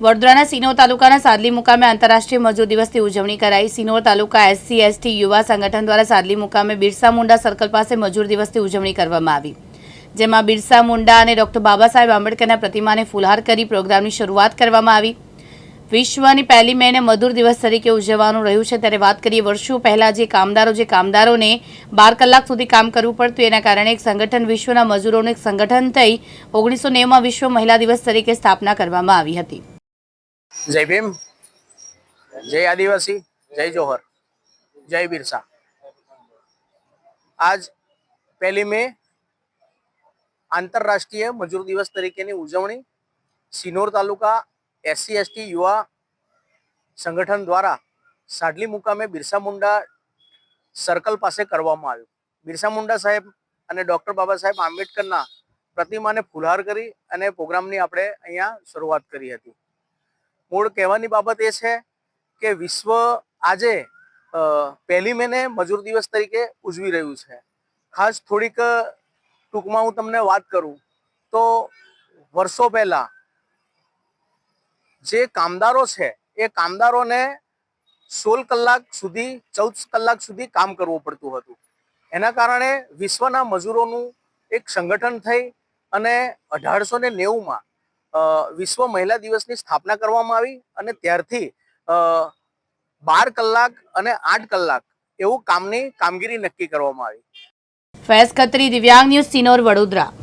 વડોદરાના સિનોર તાલુકાના સાદલી મુકામે આંતરરાષ્ટ્રીય મજૂર દિવસની ઉજવણી કરાઈ. સિનોર તાલુકા એસસી, એસટી, યુવા સંગઠન દ્વારા સાદલી મુકામે બિરસા મુંડા સર્કલ પાસે મજૂર દિવસની ઉજવણી કરવામાં આવી. જેમાં બિરસા મુંડા અને ડોક્ટર બાબા સાહેબ આંબેડકરના પ્રતિમાને ફુલહાર કરી પ્રોગ્રામની શરૂઆત કરવામાં આવી. વિશ્વની પહેલી મેને મજૂર દિવસ તરીકે ઉજવવાનું રહ્યું છે. ત્યારે વાત કરીએ વર્ષો પહેલા જે કામદારો, જે કામદારોને બાર કલાક સુધી કામ કરવું પડતું, એના કારણે એક સંગઠન વિશ્વના મજૂરોનું એક સંગઠન થઈ ઓગણીસો નેવમાં વિશ્વ મહિલા દિવસ તરીકે સ્થાપના કરવામાં આવી હતી. જય ભીમ. જય આદિવાસી, જય જોહર, જય બિરસા. આજ પહેલી મે આંતરરાષ્ટ્રીય મજૂર દિવસ તરીકેની ઉજવણી સિનોર તાલુકા એસસી, એસટી યુવા સંગઠન દ્વારા સાડલી મુકામે બિરસા મુંડા સર્કલ પાસે કરવામાં આવ્યું. બિરસા મુંડા સાહેબ અને ડૉક્ટર બાબા સાહેબ આંબેડકરના પ્રતિમાને ફુલહાર કરી અને પ્રોગ્રામની આપણે અહીંયા શરૂઆત કરી હતી. મૂળ કહેવાની બાબત એ છે કે વિશ્વ આજે પહેલી મેને મજૂર દિવસ તરીકે ઉજવી રહ્યું છે. ખાસ થોડીક ટૂંકમાં હું તમને વાત કરું તો વર્ષો પહેલા જે કામદારો છે એ કામદારોને સોળ કલાક સુધી, ચૌદ કલાક સુધી કામ કરવું પડતું હતું. એના કારણે વિશ્વના મજૂરોનું એક સંગઠન થઈ અને અઢારસો ને નેવુંમાં વિશ્વ મહિલા દિવસની સ્થાપના કરવામાં આવી અને ત્યારથી બાર કલાક અને આઠ કલાક એવું કામની કામગીરી નક્કી કરવામાં આવી. ફૈઝ ખત્રી દિવ્યાંગ ન્યૂઝ સિનોર વડોદરા.